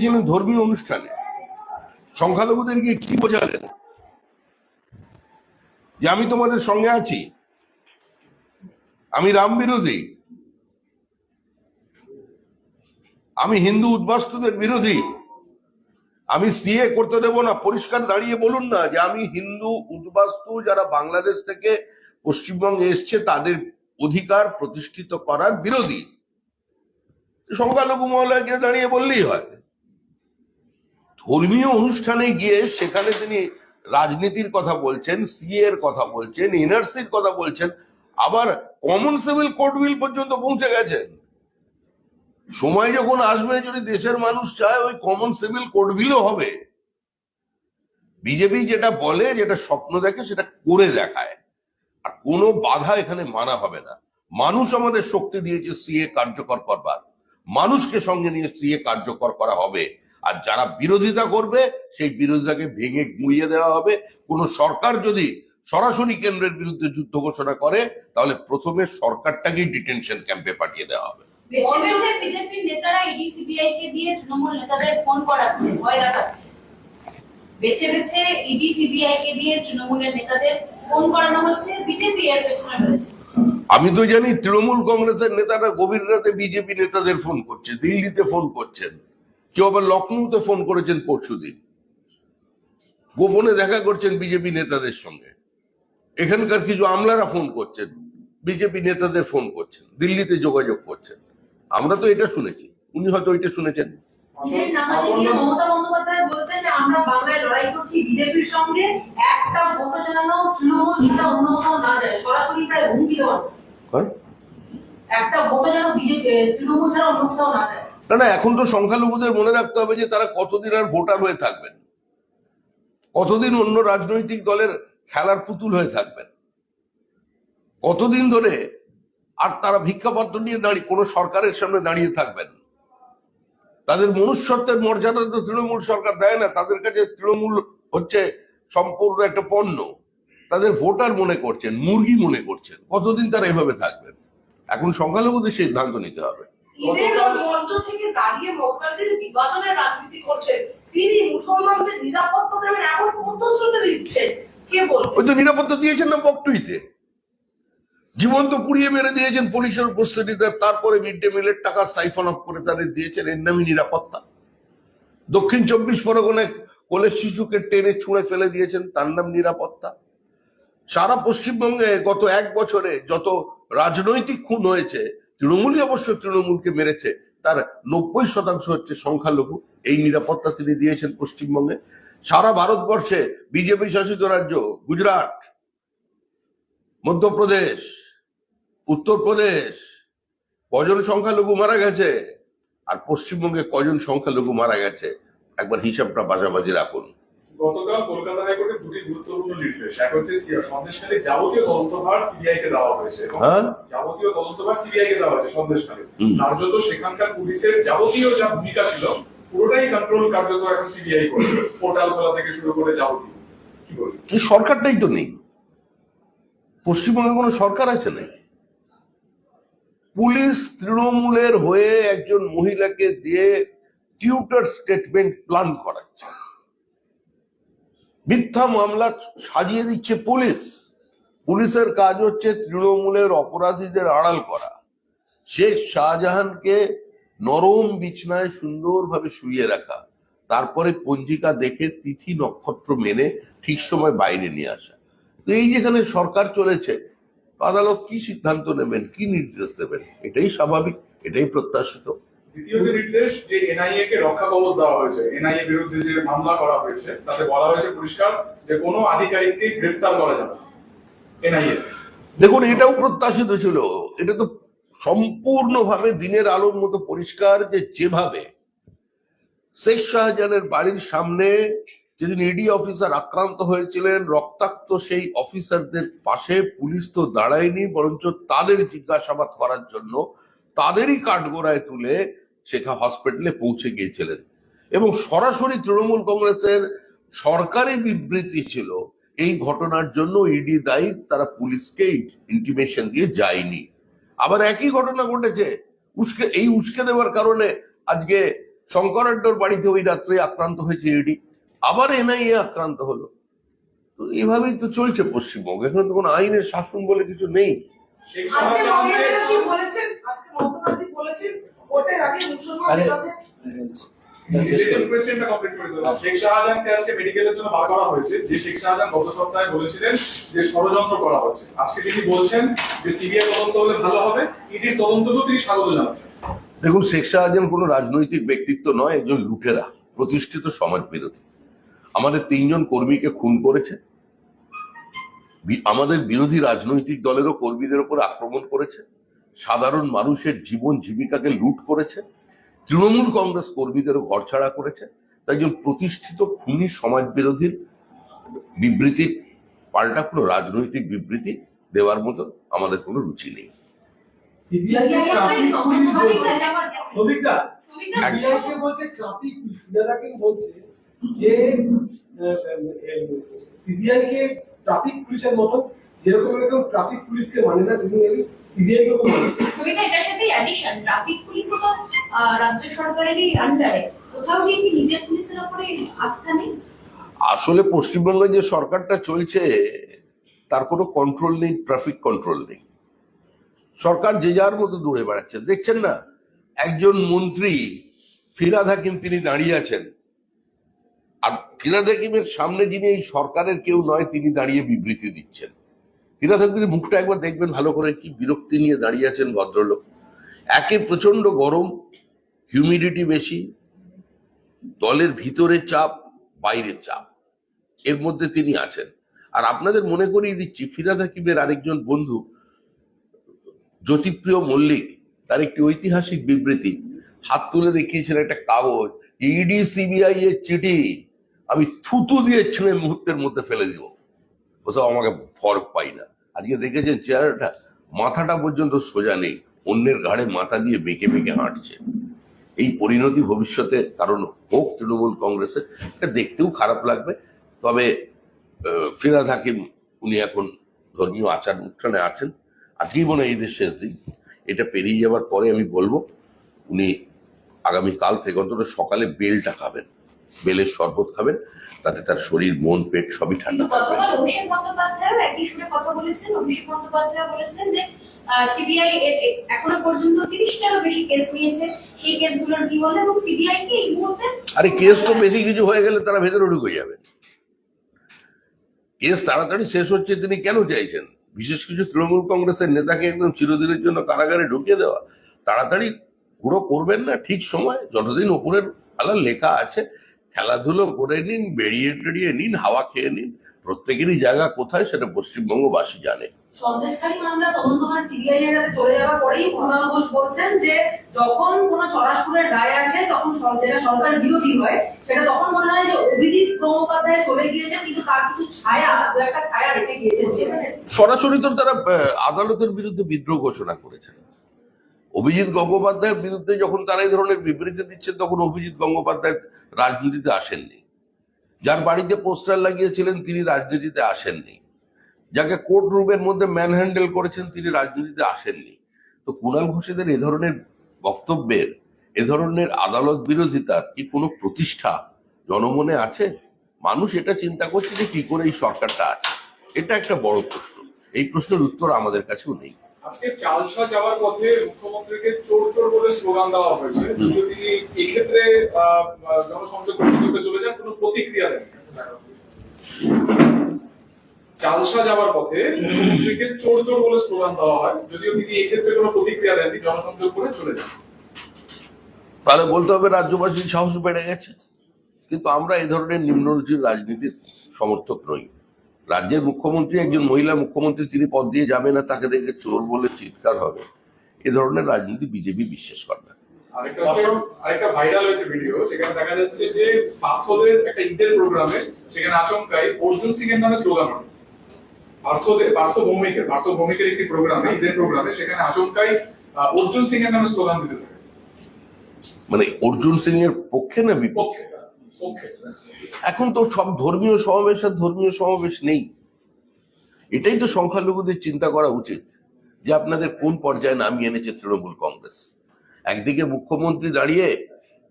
ধর্মীয় অনুষ্ঠানে সংখ্যালঘুদের গিয়ে কি বোঝালেন? যে আমি তোমাদের সঙ্গে আছি। আমি রাম বিরোধী। আমি হিন্দু উদ্বাস্তুদের বিরোধী। আমি সিএ করতে দেব না। পরিষ্কার দাঁড়িয়ে বলুন না যে আমি হিন্দু উদ্বাস্তু যারা বাংলাদেশ থেকে পশ্চিমবঙ্গে এসছে, তাদের অধিকার প্রতিষ্ঠিত করার বিরোধী। সংখ্যালঘু মহলায় গিয়ে দাঁড়িয়ে বললেই হয়। ধর্মীয় অনুষ্ঠানে গিয়ে সেখানে তিনি রাজনীতির কথা বলছেন সিএ এর কথা বলছেন এনআরসির কথা বলছেন, আবার কমন সিভিল কোড বিল পর্যন্ত পৌঁছে গেছেন সময় যখন আসবে, যদি দেশের মানুষ চায়, ওই কমন সিভিল কোড বিলও হবে। বিজেপি যেটা বলে, যেটা স্বপ্ন দেখে, সেটা করে দেখায়। আর কোনো বাধা এখানে মানা হবে না। মানুষ আমাদের শক্তি দিয়েছে সিএ কার্যকর করবার। মানুষকে সঙ্গে নিয়ে সিএ কার্যকর করা হবে। আর যারা বিরোধিতা করবে সেই বিরোধিতাকে ভেঙে গুঁড়িয়ে দেওয়া হবে। কোন সরকার যদি সরাসরি কেন্দ্রের বিরুদ্ধে যুদ্ধ ঘোষণা করে তাহলে প্রথমে সরকারটাকেই ডিটেনশন ক্যাম্পে পাঠিয়ে দেওয়া হবে। বেছে বেছে বিজেপির নেতারা ইডি সিবিআই কে দিয়ে তৃণমূল নেতাদের ফোন করাচ্ছে ভয় দেখাচ্ছে। বেছে বেছে ইডি সিবিআই কে দিয়ে তৃণমূলের নেতাদের ফোন করানো হচ্ছে বিজেপি এর পেছনে রয়েছে। আমি তো জানি তৃণমূল কংগ্রেসের নেতারা গভীর রাতে বিজেপি নেতাদের ফোন করছে দিল্লিতে ফোন করছেন। কেউ আবার লখনৌতে ফোন করেছেন পরশুদিন। গোপনে দেখা করছেন বিজেপি নেতাদের সঙ্গে। এখানকার কিছু আমলারা ফোন করছেন বিজেপি নেতাদের ফোন করছেন দিল্লিতে যোগাযোগ করছেন। আমরা তো এটা শুনেছি। উনি হয়তো এটা শুনেছেন। একটা ভোটও যেন? একটা ভোটও বিজেপি তৃণমূল ছাড়া অন্য কোথাও না যায়। না না, এখন তো সংখ্যালঘুদের মনে রাখতে হবে যে তারা কতদিন আর ভোটার হয়ে থাকবেন। কতদিন অন্য রাজনৈতিক দলের খেলার পুতুল হয়ে থাকবেন। কতদিন ধরে আর তারা ভিক্ষাপত্র নিয়ে দাঁড়িয়ে কোনো সরকারের সামনে দাঁড়িয়ে থাকবেন। তাদের মনুষ্যত্বের মর্যাদা তো তৃণমূল সরকার দেয় না, তাদের কাছে তৃণমূল হচ্ছে সম্পূর্ণ একটা পণ্য। তাদের ভোটার মনে করছেন, মুরগি মনে করছেন, কতদিন তারা এভাবে থাকবেন? এখন সংখ্যালঘুদের সিদ্ধান্ত নিতে হবে। ঈদের মঞ্চ থেকে দাঁড়িয়ে বিভাজনের রাজনীতি করছেন তিনি মুসলমানদের নিরাপত্তা দেবেন এমন প্রতিশ্রুতি দিচ্ছেন। কে বলবে? ওই নিরাপত্তা দিয়েছেন না পুড়িয়ে মেরে দিয়েছেন পুলিশের উপস্থিতিতে, তারপরে মিড ডে মিলের টাকা সাইফন অফ করে তাদের দিয়েছেন এর নামই নিরাপত্তা। দক্ষিণ চব্বিশ পরগনায় কোলের শিশুকে টেনে ছুঁড়ে ফেলে দিয়েছেন, তার নাম নিরাপত্তা। সারা পশ্চিমবঙ্গে গত এক বছরে যত রাজনৈতিক খুন হয়েছে তৃণমূলই অবশ্য তৃণমূলকে মেরেছে, তার নব্বই শতাংশ হচ্ছে সংখ্যালঘু, এই নিরাপত্তা তিনি দিয়েছেন পশ্চিমবঙ্গে। সারা ভারতবর্ষে বিজেপি শাসিত রাজ্য গুজরাট, মধ্যপ্রদেশ, উত্তরপ্রদেশ, কজন সংখ্যালঘু মারা গেছে আর পশ্চিমবঙ্গে কজন সংখ্যালঘু মারা গেছে, একবার হিসাবটা পাশাপাশি রাখুন। গতকাল কলকাতা হাইকোর্টে দুটি গুরুত্বপূর্ণ নির্দেশ। এক হচ্ছে সি- সন্দেশখালী যাবতীয় তদন্তভার সিবিআই কে দেওয়া হয়েছে হ্যাঁ? যাবতীয় তদন্তভার সিবিআই কে দেওয়া হয়েছে সন্দেশখালী। কার্যত সেখানকার পুলিশের যাবতীয় যা ভূমিকা ছিল পুরোটাই কন্ট্রোল কার্যত এখন সিবিআই করে। পোর্টাল খোলা থেকে শুরু করে যাবতীয়। কি এই সরকারটাই তো নেই। পশ্চিমবঙ্গে কোনো সরকার আছে নাকি পুলিশ তৃণমূলের হয়ে একজন মহিলাকে দিয়ে টিউটার স্টেটমেন্ট প্ল্যান করাচ্ছে। মিথ্যা মামলা সাজিয়ে দিচ্ছে পুলিশ। পুলিশের কাজ হচ্ছে তৃণমূলের অপরাধীদের আড়াল করা। শেখ শাহজাহানকে নরম বিছনায় সুন্দরভাবে শুইয়ে রাখা। তারপরে পঞ্জিকা দেখে তিথি নক্ষত্র মেনে ঠিক সময় বাইরে নিয়ে আসা। তো এই যেখানে সরকার চলেছে, আদালত কি সিদ্ধান্ত নেবেন, কি নির্দেশ দেবেন, এটাই স্বাভাবিক, এটাই প্রত্যাশিত। দ্বিতীয় যে নির্দেশ, যে এনআইএ কে রক্ষা কবচ দেওয়া হয়েছে এনআইএ বিরুদ্ধে যে মামলা করা হয়েছে, তাতে বলা হয়েছে পরিষ্কার যে কোনো আধিকারিককে গ্রেফতার করা যাবে এনআইএ দেখুন, এটাও প্রত্যাশিত ছিল। এটা তো সম্পূর্ণভাবে দিনের আলোর মতো পরিষ্কার যে যেভাবে শেখ শাহজাহানের বাড়ির সামনে যেদিন ইডি অফিসার আক্রান্ত হয়েছিলেন, রক্তাক্ত সেই অফিসারদের পাশে পুলিশ তো দাঁড়ায়নি, বরঞ্চ তাদের জিজ্ঞাসাবাদ করার জন্য তাদেরই কাঠগোড়ায় তুলে শেখা হসপিটালে পৌঁছে গিয়েছিলেন। এবং সরাসরি তৃণমূল কংগ্রেসের সরকারি বিবৃতি ছিল, এই ঘটনার জন্য ইডি দায়ী, তারা পুলিশকে ইন্টিমেশন দিয়ে যায়নি। আবার একই ঘটনা ঘটেছে, উস্কে, এই উস্কে দেওয়ার কারণে আজকে শঙ্করাড্ডর বাড়িতে ওই রাত্রে আক্রান্ত হয়েছে ইডি আবার এনআইএ আক্রান্ত হলো। তো এইভাবেই তো চলছে পশ্চিমবঙ্গ, এখানে তো কোনো আইনের শাসন বলে কিছু নেই। বলেছেন ভোটের আগে মুসলমান আরে, নেতাদের কোয়েশ্চেনটা কমপ্লিট করে। দিলাম। শেখ শাহজাহানকে আজকে মেডিকেলের জন্য বার করা হয়েছে। যে শেখ শাহজাহান গত সপ্তাহে বলেছিলেন যে ষড়যন্ত্র করা হচ্ছে। আজকে তিনি বলছেন যে সিবিআই তদন্ত হলে ভালো হবে ইডির তদন্তকেও তিনি স্বাগত জানাচ্ছেন। দেখুন শেখ শাহজাহান কোনো রাজনৈতিক ব্যক্তিত্ব নয় একজন লুটেরা প্রতিষ্ঠিত সমাজ বিরোধী আমাদের তিনজন কর্মীকে খুন করেছে। আমাদের বিরোধী রাজনৈতিক দলেরও কর্মীদের উপর আক্রমণ করেছে। সাধারণ মানুষের জীবন জীবিকাকে লুট করেছে তৃণমূল কংগ্রেস কর্মীদেরও ঘরছাড়া করেছে তাই একজন প্রতিষ্ঠিত খুনি সমাজ বিরোধীর বিবৃতির পাল্টা কোনো রাজনৈতিক বিবৃতি দেওয়ার মতো আমাদের কোনো রুচি নেই। যে সিবিআই কে ট্রাফিক পুলিশের মতো যেরকম এরকম ট্রাফিক পুলিশকে মানে না তিনি সিবিআই কে সুবিধা এটার সাথে অ্যাডিশন ট্রাফিক পুলিশও তো রাজ্য সরকারেরই আন্ডারে কোথাও গিয়ে কি নিজের পুলিশের উপরে আস্থা নেই? আসলে পশ্চিমবঙ্গে যে সরকারটা চলছে তার কোনো কন্ট্রোল নেই ট্রাফিক কন্ট্রোল নেই। সরকার যে যার মতো দৌড়ে বেড়াচ্ছেন দেখছেন না? একজন মন্ত্রী ফিরাদ হাকিম তিনি দাঁড়িয়ে আছেন। আর ফিরাদ হাকিমের সামনে যিনি এই সরকারের কেউ নয় তিনি দাঁড়িয়ে বিবৃতি দিচ্ছেন। হাকিমের মুখটা একবার দেখবেন ভালো করে কি বিরক্তি নিয়ে দাঁড়িয়ে আছেন ভদ্রলোক। একে প্রচণ্ড গরম হিউমিডিটি বেশি, দলের ভিতরে চাপ, বাইরের চাপ। এর মধ্যে তিনি আছেন। আর আপনাদের মনে করিয়ে দিচ্ছি, ফিরাদ হাকিমের আরেকজন বন্ধু, জ্যোতিপ্রিয় মল্লিক, তার একটি ঐতিহাসিক বিবৃতি, হাত তুলে দেখিয়েছেন একটা কাগজ, ইডি সিবিআই এর চিঠি, আমি থুতু দিয়ে ছিঁড়ে মুহূর্তের মধ্যে ফেলে দিব। ওসব আমাকে ফরক পাই না। আজকে দেখেছেন চেহারাটা? মাথাটা পর্যন্ত সোজা নেই। অন্যের ঘাড়ে মাথা দিয়ে বেঁকে বেঁকে হাঁটছে। এই পরিণতি ভবিষ্যতে কারণ হোক তৃণমূল কংগ্রেসের, এটা দেখতেও খারাপ লাগবে। তবে ফিরাদ হাকিম, উনি এখন ধর্মীয় আচার অনুষ্ঠানে আছেন। আজকেই মনে হয় ঈদের শেষ দিন। এটা পেরিয়ে যাওয়ার পরে আমি বলব, উনি আগামীকাল থেকে অন্তত সকালে বেলটা খাবেন। বেলের শরবত খাবেন তাতে তার শরীর মন পেট সবই ঠান্ডা থাকবে। অভিষেক বন্দ্যোপাধ্যায় একই সুরে কথা বলেছেন। অভিষেক বন্দ্যোপাধ্যায় বলেছেন যে সিবিআই এখনও পর্যন্ত তিরিশটারও বেশি কেস নিয়েছে। সেই কেসগুলোর কি হলো এবং সিবিআই কে এই মুহূর্তে আরে কেস তো বেশি কিছু হয়ে গেলে তারা ভেতরে ঢুকে যাবে। কেস তাড়াতাড়ি শেষ হচ্ছে তিনি কেন চাইছেন? বিশেষ কিছু তৃণমূল কংগ্রেসের নেতাকে একদম চিরদিনের জন্য কারাগারে ঢুকিয়ে দেওয়া। তাড়াতাড়ি পুরো করবেন না ঠিক সময় যতদিন ওপরের আলার লেখা আছে খেলাধুলো করে নিন বেরিয়ে টেরিয়ে নিন হাওয়া খেয়ে নিন। প্রত্যেকেরই জায়গা কোথায় সেটা পশ্চিমবঙ্গবাসী জানে। সন্দেশখালী মামলা তদন্তভার সিবিআই এর হাতে চলে যাওয়ার পরেই প্রধান ঘোষ বলছেন যে যখন কোনো চড়াশুরের রায় আসে তখন যেটা সরকার বিরোধী হয় সেটা তখন মনে হয় যে অভিজিৎ গঙ্গোপাধ্যায় চলে গিয়েছেন কিন্তু তার কিছু ছায়া একটা ছায়া রেখে গিয়েছেন সরাসরি তো তারা আদালতের বিরুদ্ধে বিদ্রোহ ঘোষণা করেছেন। অভিজিৎ গঙ্গোপাধ্যায়ের বিরুদ্ধে যখন তারা এই ধরনের বিবৃতি দিচ্ছেন, তখন অভিজিৎ গঙ্গোপাধ্যায় রাজনীতিতে আসেননি। যার বাড়িতে পোস্টার লাগিয়েছিলেন, তিনি রাজনীতিতে আসেননি। যাকে কোর্ট রুমের মধ্যে ম্যান হ্যান্ডেল করেছেন, তিনি রাজনীতিতে আসেননি। তো কুণাল ঘোষেদের এ ধরনের বক্তব্যের, এ ধরনের আদালত বিরোধিতার কি কোনো প্রতিষ্ঠা জনমনে আছে? মানুষ এটা চিন্তা করছে যে কি করে এই সরকারটা আছে। এটা একটা বড় প্রশ্ন। এই প্রশ্নের উত্তর আমাদের কাছেও নেই। আজকে চালসা যাওয়ার পথে মুখ্যমন্ত্রীকে চোর চোর বলে স্লোগান দেওয়া হয়েছে। তিনি এক্ষেত্রে জনসংযোগ করতে চলে যান কোনো প্রতিক্রিয়া দেন চালসা যাওয়ার পথে মুখ্যমন্ত্রীকে চোর চোর বলে স্লোগান দেওয়া হয়। যদিও তিনি এক্ষেত্রে কোনো প্রতিক্রিয়া দেন তিনি জনসংযোগ করে চলে যান। তাহলে বলতে হবে রাজ্যবাসীর সাহস বেড়ে গেছে। কিন্তু আমরা এই ধরনের নিম্নরুচির রাজনীতির সমর্থক নই। রাজ্যের মুখ্যমন্ত্রী একজন মহিলা মুখ্যমন্ত্রী তিনি পদ দিয়ে যাবে না তাকে দেখে চোর বলে চিৎকার হবে। এ ধরনের রাজনীতি বিজেপি বিশ্বাস করে না। আরেকটা ভাইরাল হয়েছে ভিডিও সেখানে দেখা যাচ্ছে যে পার্থদের একটা ঈদের প্রোগ্রামে সেখানে আচমকাই অর্জুন সিং এর নামে স্লোগান ওঠে। পার্থদের পার্থ ভৌমিকের পার্থ ভৌমিকের একটি প্রোগ্রামে ঈদের প্রোগ্রামে সেখানে আচমকাই অর্জুন সিং এর নামে স্লোগান দিতে থাকে। মানে অর্জুন সিং এর পক্ষে না বিপক্ষে? পক্ষে পক্ষে। এখন তো সব ধর্মীয় সমাবেশ আর ধর্মীয় সমাবেশ নেই। এটাই তো সংখ্যালঘুদের চিন্তা করা উচিত যে আপনাদের কোন পর্যায়ে নামিয়ে এনেছে তৃণমূল কংগ্রেস। একদিকে মুখ্যমন্ত্রী দাঁড়িয়ে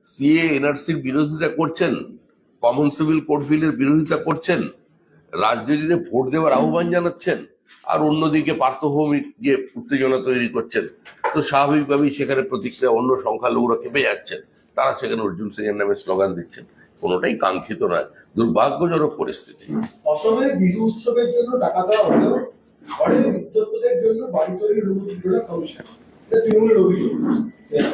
সিএ এনআরসির বিরোধিতা করছেন কমন সিভিল কোড বিলের বিরোধিতা করছেন, রাজনীতিতে ভোট দেওয়ার আহ্বান জানাচ্ছেন, আর অন্যদিকে পার্থভৌমিক যে উত্তেজনা তৈরি করছেন। তো স্বাভাবিকভাবেই সেখানে প্রতিক্রিয়া অন্য সংখ্যালঘুরা কেঁপে যাচ্ছেন। তারা সেখানে অর্জুন সিং এর নামে স্লোগান দিচ্ছেন। কোনোটাই কাঙ্ক্ষিত নয় দুর্ভাগ্যজনক পরিস্থিতি। অসময়ে বিহু উৎসবের জন্য টাকা দেওয়া হলেও ঘরে বিধ্বস্তদের জন্য বাড়ি তৈরির অনুমতি দিল কমিশন। এটা তৃণমূলের অভিযোগ।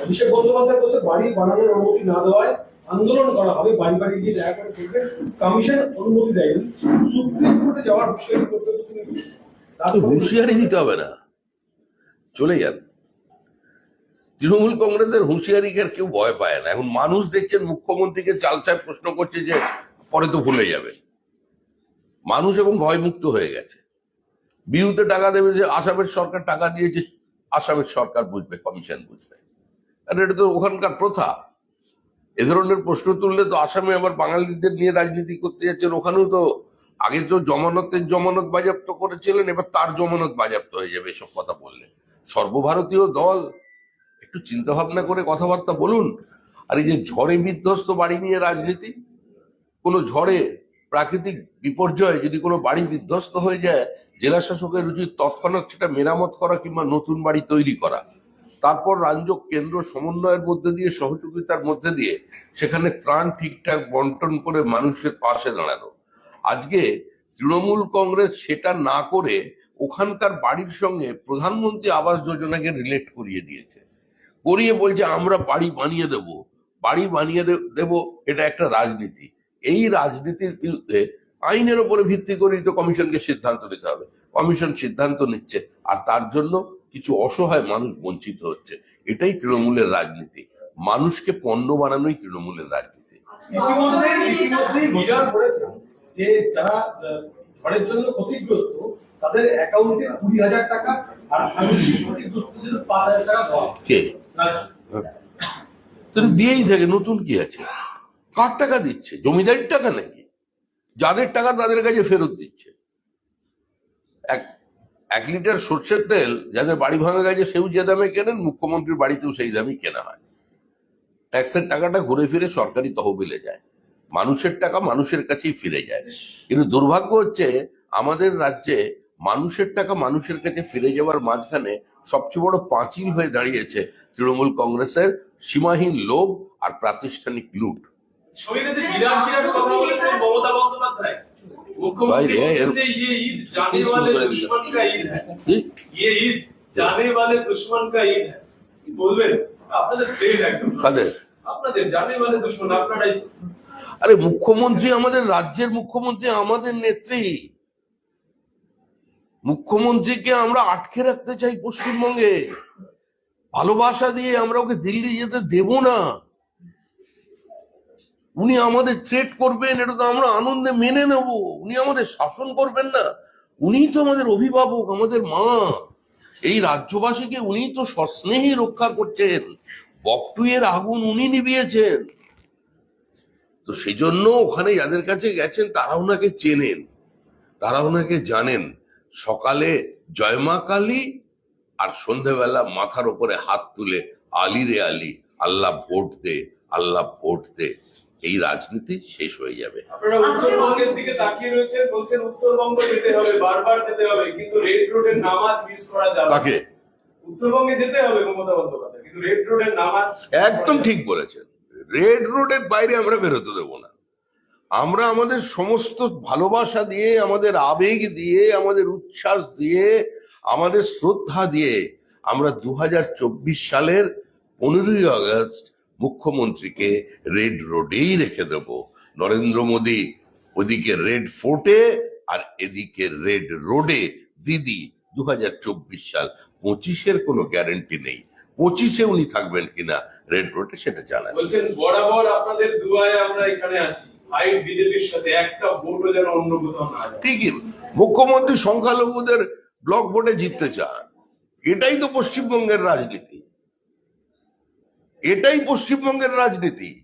অভিষেক বন্দ্যোপাধ্যায় বাড়ি বানানোর অনুমতি না দেওয়ায় আন্দোলন করা হবে বাড়ি বাড়ি গিয়ে দেখা করে করবে কমিশন অনুমতি দেয়নি। সুপ্রিম কোর্টে যাওয়ার হুঁশিয়ারি করতে তো তুমি তো হুঁশিয়ারি দিতে হবে না। চলে যান। তৃণমূল কংগ্রেসের হুঁশিয়ারিকে কেউ ভয় পায় না। এখন মানুষ দেখছেন মুখ্যমন্ত্রীকে চালচায় প্রশ্ন করছে যে পরে তো ভুলে যাবে। মানুষ এবং ভয়মুক্ত হয়ে গেছে। বিহুতে টাকা দেবে যে আসামের সরকার টাকা দিয়েছে, আসামের সরকার বুঝবে, কমিশন বুঝবে। আর এটা তো ওখানকার প্রথা। এ ধরনের প্রশ্ন তুললে তো আসামে আবার বাঙালিদের নিয়ে রাজনীতি করতে যাচ্ছেন। ওখানেও তো আগে তো জমানতের জমানত বাজেয়াপ্ত করেছিলেন, এবার তার জমানত বাজেয়াপ্ত হয়ে যাবে এসব কথা বললে। সর্বভারতীয় দল একটু চিন্তা ভাবনা করে কথাবার্তা বলুন। আর এই যে ঝড়ে বিধ্বস্ত বাড়ি নিয়ে রাজনীতি, কোনো ঝড়ে প্রাকৃতিক বিপর্যয়ে যদি কোনো বাড়ি বিধ্বস্ত হয়ে যায়, জেলা শাসকের উচিত তৎক্ষণাৎ সেটা মেরামত করা কিংবা নতুন বাড়ি তৈরি করা। তারপর রাজ্য কেন্দ্র সমন্বয়ের মধ্যে দিয়ে, সহযোগিতার মধ্যে দিয়ে, সেখানে ত্রাণ ঠিকঠাক বন্টন করে মানুষের পাশে দাঁড়ানো। আজকে তৃণমূল কংগ্রেস সেটা না করে ওখানকার বাড়ির সঙ্গে প্রধানমন্ত্রী আবাস যোজনাকে রিলেট করিয়ে দিয়েছে। করিয়ে বলছে আমরা বাড়ি বানিয়ে দেব। বাড়ি বানিয়ে দেব এটা একটা রাজনীতি। এই রাজনীতির বিরুদ্ধে আইনের উপরে ভিত্তি করেই তো কমিশনকে সিদ্ধান্ত নিতে হবে। কমিশন সিদ্ধান্ত নিচ্ছে আর তার জন্য কিছু অসহায় মানুষ বঞ্চিত হচ্ছে। এটাই তৃণমূলের রাজনীতি। মানুষকে পণ্য বানানোই তৃণমূলের রাজনীতি। যে যারা ঝড়ের জন্য ক্ষতিগ্রস্ত তাদের অ্যাকাউন্টে কুড়ি হাজার টাকা আর আংশিক ক্ষতিগ্রস্তদের পাঁচ হাজার টাকা দেওয়া তাহলে দিয়েই থাকে, নতুন কি আছে? কার টাকা দিচ্ছে? জমিদারির টাকা নাকি? যাদের টাকা তাদের কাছে ফেরত দিচ্ছে। এক এক লিটার সর্ষের তেল যাদের বাড়ি ভাঙা গেছে সেও যে দামে কেনেন, মুখ্যমন্ত্রীর বাড়িতেও সেই দামই কেনা হয়। ট্যাক্সের টাকাটা ঘুরে ফিরে সরকারি তহবিলে যায়। মানুষের টাকা মানুষের কাছেই ফিরে যায়। কিন্তু দুর্ভাগ্য হচ্ছে, আমাদের রাজ্যে মানুষের টাকা মানুষের কাছে ফিরে যাওয়ার মাঝখানে সবচেয়ে বড় পাঁচিল হয়ে দাঁড়িয়েছে তৃণমূল কংগ্রেসের সীমাহীন লোভ আর প্রাতিষ্ঠানিক লুট। আরে মুখ্যমন্ত্রী আমাদের রাজ্যের মুখ্যমন্ত্রী আমাদের নেত্রী। মুখ্যমন্ত্রীকে আমরা আটকে রাখতে চাই পশ্চিমবঙ্গে। ভালোবাসা দিয়ে আমরা ওকে দিল্লি যেতে দেব না। উনি আমাদের থ্রেট করবেন, এটা তো আমরা আনন্দে মেনে নেব। উনি আমাদের শাসন করবেন না। উনি তো আমাদের অভিভাবক, আমাদের মা। এই রাজ্যবাসীকে উনি তো সস্নেহী রক্ষা করছেন। বকটুয়ের আগুন উনি নিভিয়েছেন। তো সেই জন্য ওখানে যাদের কাছে গেছেন তারা ওনাকে চেনেন। তারা ওনাকে জানেন। সকালে জয়মা কালী আর সন্ধেবেলা মাথার উপরে হাত তুলে আলী রে আলী আল্লাহ ভোট দে আল্লাহ ভোট দে এই রাজনীতি শেষ হয়ে যাবে। আপনারা উত্তরবঙ্গের দিকে তাকিয়ে রয়েছেন বলছেন উত্তরবঙ্গ যেতে হবে বারবার যেতে হবে কিন্তু রেড রোডের নামাজ মিস করা যাবে উত্তরবঙ্গে যেতে হবে মমতা বন্দ্যোপাধ্যায় কিন্তু রেড রোডের নামাজ একদম ঠিক বলেছেন। রেড রোডের বাইরে আমরা বেরোতে দেবো না। আমরা আমাদের সমস্ত ভালোবাসা দিয়ে, আমাদের আবেগ দিয়ে, আমাদের উচ্ছ্বাস দিয়ে, আমাদের শ্রদ্ধা দিয়ে আমরা দু হাজার চব্বিশ সালের পনেরোই আগস্ট মুখ্যমন্ত্রীকে রেড রোডেই রেখে দেব। নরেন্দ্র মোদী ওদিকে রেড ফোর্টে আর এদিকে রেড রোডে। দিদি দু হাজার চব্বিশ সাল পঁচিশের কোনো গ্যারেন্টি নেই। পঁচিশে উনি থাকবেন কিনা রেড রোডে সেটা জানান বলছেন, বরাবর আপনাদের দুয়ায় আমরা এখানে আছি। ঠিকই। মুখ্যমন্ত্রী সংখ্যালঘুদের ব্লক ভোটে জিততে চান। এটাই তো পশ্চিমবঙ্গের রাজনীতি। এটাই পশ্চিমবঙ্গের রাজনীতি।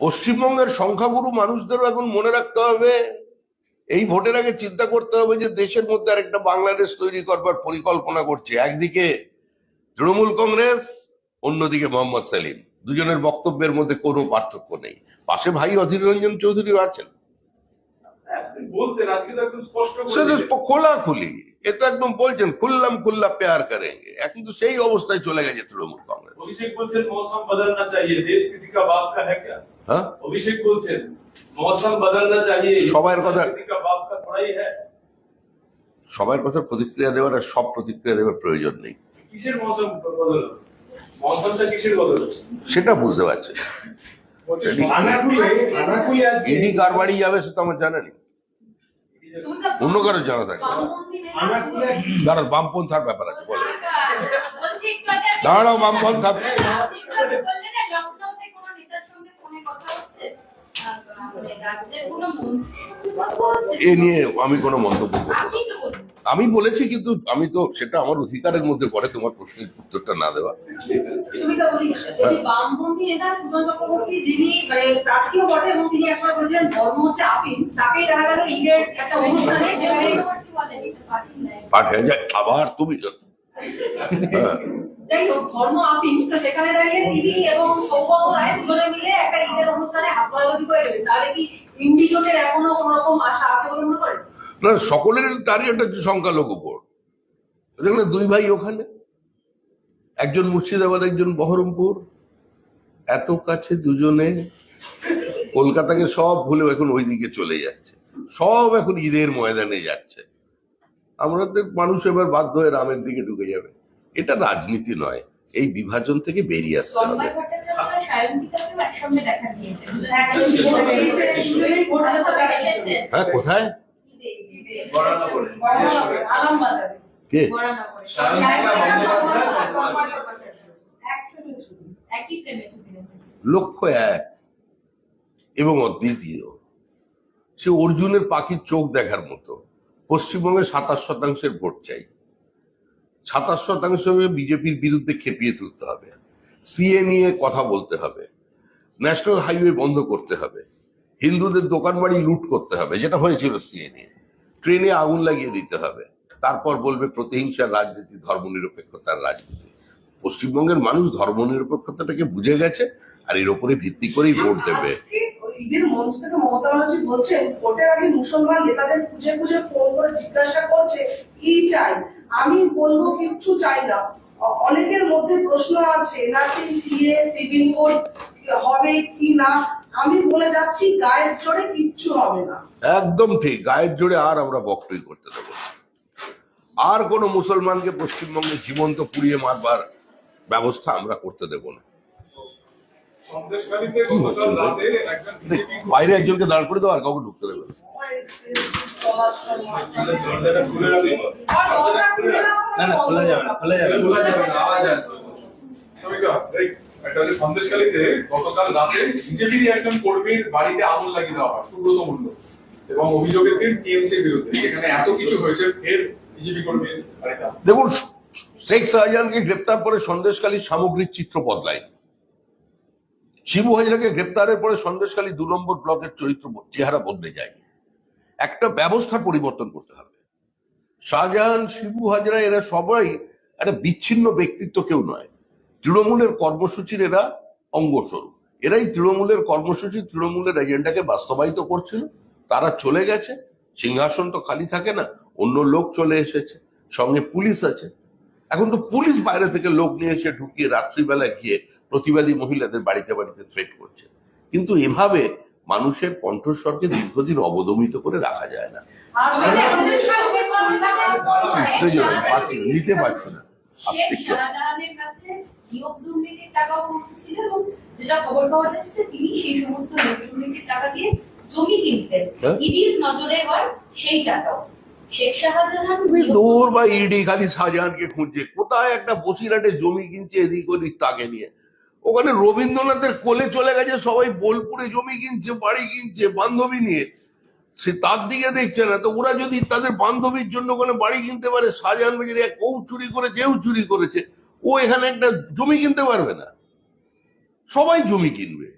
পশ্চিমবঙ্গের সংখ্যাগুরু মানুষদেরও এখন মনে রাখতে হবে, এই ভোটের আগে চিন্তা করতে হবে যে দেশের মধ্যে আরেকটা বাংলাদেশ তৈরি করবার পরিকল্পনা করছে। একদিকে তৃণমূল কংগ্রেস, অন্যদিকে মোহাম্মদ সেলিম। দুজনের বক্তব্যের মধ্যে কোনো পার্থক্য নেই। পাশে ভাই অধীর রঞ্জন চৌধুরীও আছেন। খোলাখুলি। এ তো একদম বলছেন খুললাম খুল্লা পেয়ার করেঙ্গে। এখন তো সেই অবস্থায় চলে গেছে তৃণমূল কংগ্রেস। অভিষেক বলছেন মৌসুম বদলনা চাইয়ে দেশ কিসি কা বাপ কা হ্যায় ক্যা? হ্যাঁ? অভিষেক বলছেন মৌসুম বদলনা চাইয়ে সবার কথা- থোড়া সবার কথা প্রতিক্রিয়া দেওয়ার আর সব প্রতিক্রিয়া দেওয়ার প্রয়োজন নেই। কিসের মৌসুম বদল মৌসুমটা কিসের বদল সেটা বুঝতে পারছি ইডি কার বাড়ি যাবে সেটা আমার জানা নেই অন্য কারও জানা থাকে। দাঁড়াও বামপন্থার ব্যাপার আছে বলো। দাঁড়াও বামপন্থা? এ নিয়ে আমি কোনো মন্তব্য করব তো। আমি বলেছি কিন্তু আমি তো সেটা আমার অধিকারের মধ্যে পড়ে তোমার প্রশ্নের উত্তরটা না দেওয়া। তুমি তো বলি এই যে বামপন্থী নেতা সুজন চক্রবর্তী যিনি মানে আবার তুমি হ্যাঁ। যাই হোক ধর্ম তো সেখানে দাঁড়িয়ে তিনি এবং সৌগত রায় দুজনে মিলে একটা ঈদের অনুষ্ঠানে হাত করে গেলেন। তাহলে কি ইন্ডিজনের এখনও কোন রকম আশা আছে বলে মনে করেন? না সকলের টার্গেট হচ্ছে সংখ্যালঘু ভোট দেখলে দুই ভাই ওখানে একজন মুর্শিদাবাদ একজন বহরমপুর এত কাছে দুজনে কলকাতাকে সব ভুলে এখন ওইদিকে চলে যাচ্ছে। সব এখন ঈদের ময়দানে যাচ্ছে। আমাদের মানুষ এবার বাধ্য হয়ে রামের দিকে ঢুকে যাবে। এটা রাজনীতি নয় এই বিভাজন থেকে বেরিয়ে আসতে হবে। হ্যাঁ কোথায়? লক্ষ্য এক এবং অদ্বিতীয়। সে অর্জুনের পাখির চোখ দেখার মতো। পশ্চিমবঙ্গে সাতাশ শতাংশের ভোট চাই। সাতাশ শতাংশ বিজেপির বিরুদ্ধে খেপিয়ে তুলতে হবে। সিএ নিয়ে কথা বলতে হবে। ন্যাশনাল হাইওয়ে বন্ধ করতে হবে। হিন্দুদের দোকান বাড়ি লুট করতে হবে, যেটা হয়েছিল সিএ নিয়ে ট্রেনে আগুন লাগিয়ে দিতে হবে। তারপর বলবে প্রতিহিংসার রাজনীতি, ধর্মনিরপেক্ষতার রাজনীতি। পশ্চিমবঙ্গের মানুষ ধর্মনিরপেক্ষতাটাকে বুঝে গেছে, আর এর উপরে ভিত্তি করেই ভোট দেবে। ঈদের মঞ্চ থেকে মমতা ব্যানার্জি বলছেন, ভোটের আগে মুসলমান নেতাদের খুঁজে খুঁজে ফোন করে জিজ্ঞাসা করছে, কি চাই? আমি বলব কিচ্ছু চাই না। অনেকের মধ্যে প্রশ্ন আছে, এনআরসি, সিএ, সিভিল কোড হবে কি না? আমি বলে যাচ্ছি, গায়ের জোরে কিচ্ছু হবে না। একদম ঠিক, গায়ের জোরে আর আমরা বক্তব্য করতে দেবো। আর কোন মুসলমানকে পশ্চিমবঙ্গে জীবন্ত পুড়িয়ে মারবার ব্যবস্থা আমরা করতে দেব না সন্দেশখালীতে গতকাল রাতে একজন বিজেপি বাইরে একজনকে দাঁড় করে দেবো আর কাউকে ঢুকতে দেবে না। চলার সময় দরজাটা খুলে রাখুন না না খোলা যাবে না খোলা যাবে খোলা যাবে না, আওয়াজ আসবে। শ্রমিকা, এই, একটা হচ্ছে সন্দেশখালীতে গতকাল রাতে বিজেপির একজন কর্মীর বাড়িতে আগুন লাগিয়ে দেওয়া হয় সুব্রত মণ্ডল। এবং অভিযোগের দিন টিএমসির বিরুদ্ধে। এখানে এত কিছু হয়েছে ফের বিজেপি কর্মীর দেখুন শেখ শাহজাহানকে গ্রেপ্তার করে সন্দেশখালী সামগ্রিক চিত্র বদলায়। শিবু হাজরাকে গ্রেপ্তারের পরে সন্দেশখালী দু নম্বর ব্লকের চরিত্র চেহারা বদলে যায়। একটা ব্যবস্থার পরিবর্তন করতে হবে। শাহজাহান, শিবু হাজরা এরা সবাই একটা বিচ্ছিন্ন ব্যক্তিত্ব কেউ নয়। তৃণমূলের কর্মসূচির এরা অঙ্গস্বরূপ। এরাই তৃণমূলের কর্মসূচি, তৃণমূলের এজেন্ডাকে বাস্তবায়িত করছিল। তারা চলে গেছে। সিংহাসন তো খালি থাকে না, অন্য লোক চলে এসেছে, সঙ্গে পুলিশ আছে। এখন তো পুলিশ বাইরে থেকে লোক নিয়ে এসে ঢুকিয়ে রাত্রিবেলা গিয়ে প্রতিবাদী মহিলাদের বাড়িতে বাড়িতে থ্রেট করছে। কিন্তু এভাবে মানুষের কণ্ঠস্বরকে দীর্ঘদিন অবদমিত করে রাখা যায় না। নিতে পারছি না। শেখ আপনি কি শাহজাহানের কাছে নিয়োগ দুর্নীতির টাকাও পৌঁছেছিল এবং যেটা খবর পাওয়া যাচ্ছে তিনি সেই সমস্ত টাকা দিয়ে জমি কিনতেন। হ্যাঁ? ইডির নজরে এবার সেই টাকাও। শেখ শাহজাহান তুমি নিয়োগ দূর বা ইডি খালি শাহজাহানকে খুঁজছে। কোথায় একটা বসিরহাটে জমি কিনছে এদিক ওদিক তাকে নিয়ে? ওখানে রবীন্দ্রনাথের কোলে চলে গেছে সবাই বোলপুরে জমি কিনছে, বাড়ি কিনছে, বান্ধবী নিয়ে। সে তার দিকে দেখছে না, তো ওরা যদি তাদের বান্ধবীর জন্য ওখানে বাড়ি কিনতে পারে, শাহজাহান যদি এক ও চুরি করেছে এও চুরি করেছে, ও এখানে একটা জমি কিনতে পারবে না। সবাই জমি কিনবে।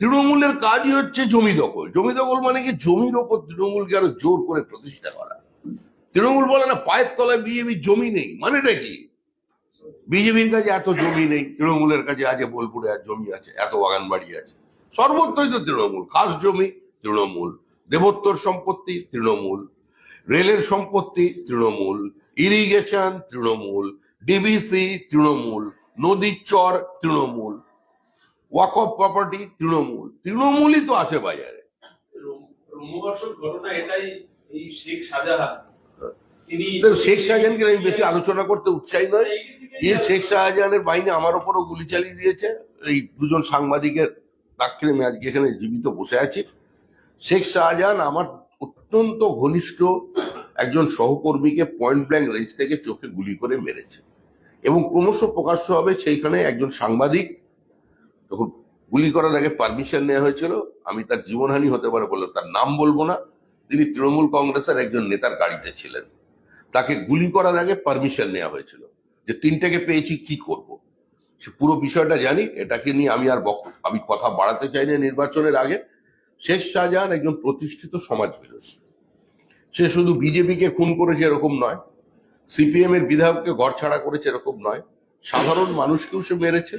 তৃণমূলের কাজই হচ্ছে জমি দখল। জমি দখল মানে কি? জমির ওপর তৃণমূলকে আরও জোর করে প্রতিষ্ঠা করা। তৃণমূল বলে না, পায়ের তলায় বিজেপি জমি নেই। মানেটা কি? বিজেপির কাছে এত জমি নেই তৃণমূলের কাছে আজ বোলপুরে আর জমি আছে এত বাগান বাড়ি আছে। সর্বত্রই তো তৃণমূল খাস জমি তৃণমূল দেবোত্তর সম্পত্তি তৃণমূল রেলের সম্পত্তি তৃণমূল ইরিগেশন তৃণমূল ডিবিসি তৃণমূল নদীর চর Trinamool walk of property Trinamool তৃণমূলই তো আছে বাজারে। ঘটনা এটাই এই শেখ শাহজাহান। তিনি শেখ শাহজাহানকে আমি বেশি আলোচনা করতে উৎসাহী নয় এই শেখ শাহজাহানের বাহিনী আমার ওপরও গুলি চালিয়ে দিয়েছে। এই দুজন সাংবাদিকের দাক্ষিণে আমি এখানে জীবিত বসে আছি। শেখ শাহজাহান আমার অত্যন্ত ঘনিষ্ঠ একজন সহকর্মীকে পয়েন্ট ব্ল্যাঙ্ক রেঞ্জ থেকে চোখে গুলি করে মেরেছে এবং ক্রমশ প্রকাশ্য হবে সেইখানে একজন সাংবাদিক তখন গুলি করার আগে পারমিশন নেওয়া হয়েছিল, আমি তার জীবনহানি হতে পারে বলে তার নাম বলব না, তিনি তৃণমূল কংগ্রেসের একজন নেতার গাড়িতে ছিলেন। তাকে গুলি করার আগে পারমিশন নেওয়া হয়েছিল। যে তিনটাকে পেয়েছি কি করব? সে পুরো বিষয়টা জানি এটাকে নিয়ে আমি আর আমি কথা বাড়াতে চাই না নির্বাচনের আগে। শেখ শাহজাহান একজন প্রতিষ্ঠিত সমাজ বিরোধী। সে শুধু বিজেপিকে খুন করেছে এরকম নয় সিপিএম এর বিধায়ককে ঘরছাড়া করেছে এরকম নয় সাধারণ মানুষকেও সে মেরেছে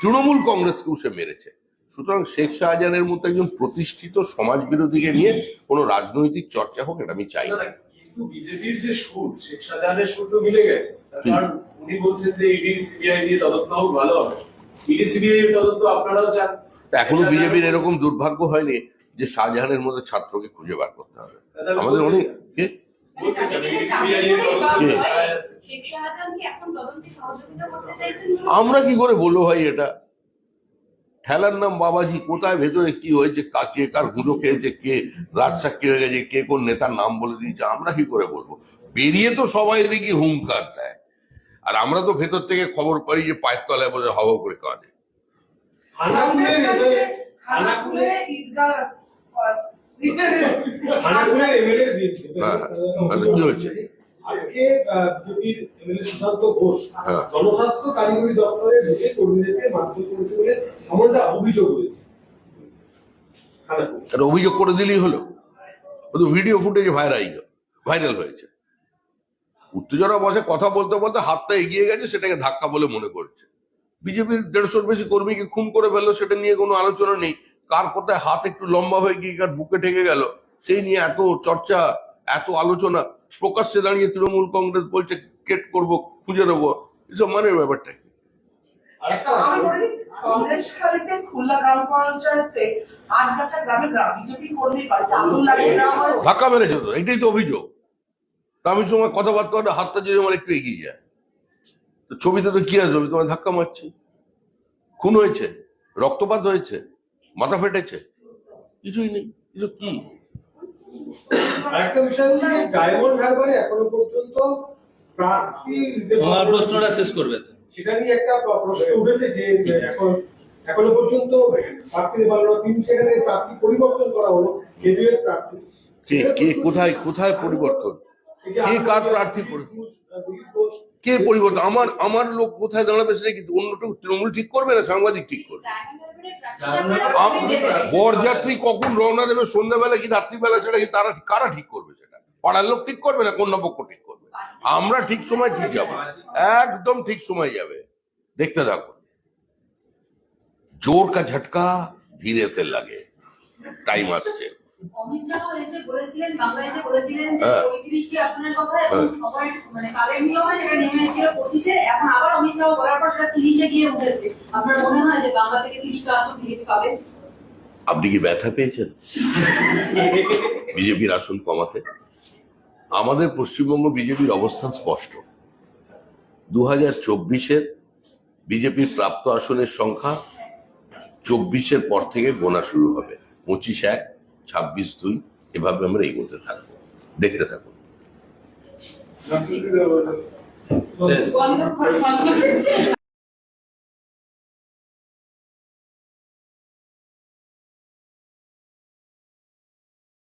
তৃণমূল কংগ্রেসকেও সে মেরেছে। সুতরাং শেখ শাহজাহানের মতো একজন প্রতিষ্ঠিত সমাজ বিরোধীকে নিয়ে কোনো রাজনৈতিক চর্চা হোক এটা আমি চাই না, কিন্তু বিজেপির যে সুর শেখ শাহজাহানের সুর তো মিলে গেছে। কারণ উনি বলছেন যে ইডি সিবিআই দিয়ে তদন্ত হোক ভালো হবে। ইডি সিবিআই তদন্ত আপনারাও চান। এখনও বিজেপির এরকম দুর্ভাগ্য হয়নি যে শাহজাহানের মতো ছাত্রকে খুঁজে বার করতে হবে। আমাদের অনেক কে? আমরা কি করে বলব ভাই এটা? ঠেলার নাম বাবাজি কোথায় ভেতরে কি হয়েছে কা- কে কার গুঁজো খেয়েছে কে রাজসাক্ষী হয়ে গেছে কে কোন নেতার নাম বলে দিয়েছে আমরা কি করে বলব? বেরিয়ে তো সবাই দেখি হুঙ্কার দেয়। আর আমরা তো ভেতর থেকে খবর পাই যে পায়ের তলায় বসে হওয়া করে কাঁদে। হ্যাঁ, তাহলে কি হয়েছে? আজকে বিজেপির এমএলএ সুশান্ত ঘোষ হ্যাঁ। জনস্বাস্থ্য কারিগরি দপ্তরে ঢুকে কর্মীদেরকে মারধর করেছে বলে এমনটা অভিযোগ রয়েছে এটা অভিযোগ করে দিলেই হলো। ভিডিও ফুটেজ ভাইরাল ভাইরাল হয়েছে। উত্তেজনা বসে কথা বলতে বলতে হাতটা এগিয়ে গেছে সেটাকে ধাক্কা বলে মনে করছে। বিজেপির দেড়শোর বেশি কর্মীকে খুন করে ফেলল সেটা নিয়ে কোনো আলোচনা নেই। কার কোথায় হাত একটু লম্বা হয়ে গিয়ে কার বুকে ঠেকে গেল সেই নিয়ে এত চর্চা এত আলোচনা। প্রকাশ্যে দাঁড়িয়ে তৃণমূল কংগ্রেস বলছে কেট করব খুঁজে নেব। এসব মানের ব্যাপারটা কি? ধাক্কা মেরেছে তো এটাই তো অভিযোগ। তা আমি কথাবার্তা হাতটা যদি আমার একটু এগিয়ে যায় তো ছবিতে তো কি আসবে? তোমার ধাক্কা মারছি। খুন হয়েছে রক্তপাত হয়েছে মাথা ফেটেছে কিছুই নেই। কিছু কি? আরেকটা বিষয় হচ্ছে ডায়মন্ড হারবারে এখনও পর্যন্ত প্রার্থী দিতে আমার প্রশ্নটা শেষ করবে। সেটা নিয়ে একটা প্রশ্ন উঠেছে যে এখন এখনও পর্যন্ত প্রার্থী দেওয়া তিন সেখানে প্রার্থী পরিবর্তন করা হলো প্রার্থী। কে কে কোথায় কোথায় পরিবর্তন? এই কে কার প্রার্থী দিলীপ কে পরিবর্তন? আমার আমার লোক কোথায় দাঁড়াবে সেটা কি অন্যটুকু তৃণমূল ঠিক করবে না, সাংবাদিক ঠিক করবে। বরযাত্রী কখন রওনা দেবে সন্ধ্যাবেলা কি রাত্রিবেলা সেটা কি তারা, কারা ঠিক করবে সেটা? পাড়ার লোক ঠিক করবে না কন্যা পক্ষ ঠিক করবে? আমরা ঠিক সময় ঠিক যাব। একদম ঠিক সময় যাবে। দেখতে থাকো। জোর কা ঝটকা ধীরে লাগে। টাইম আসছে। অমিত শাহ এসে বলেছিলেন বাংলায় বলেছিলেন যে হ্যাঁ। পঁয়ত্রিশটি আসনের কথা এবং হ্যাঁ। মানে কালের নিয়মে যেটা নেমে এসেছিল পঁচিশে এখন আবার অমিত শাহ বলার পর সেটা তিরিশে গিয়ে উঠেছে। আপনার মনে হয় যে বাংলা থেকে তিরিশটা আসন বিজেপি পাবে? আপনি কি ব্যথা পেয়েছেন? বিজেপির আসন কমাতে? আমাদের পশ্চিমবঙ্গ বিজেপির অবস্থান স্পষ্ট। দু হাজার চব্বিশের বিজেপির প্রাপ্ত আসনের সংখ্যা চব্বিশের পর থেকে গোনা শুরু হবে। পঁচিশ এক। ছাব্বিশ দুই এভাবে আমরা এগোতে থাকব। দেখতে থাকব Yes.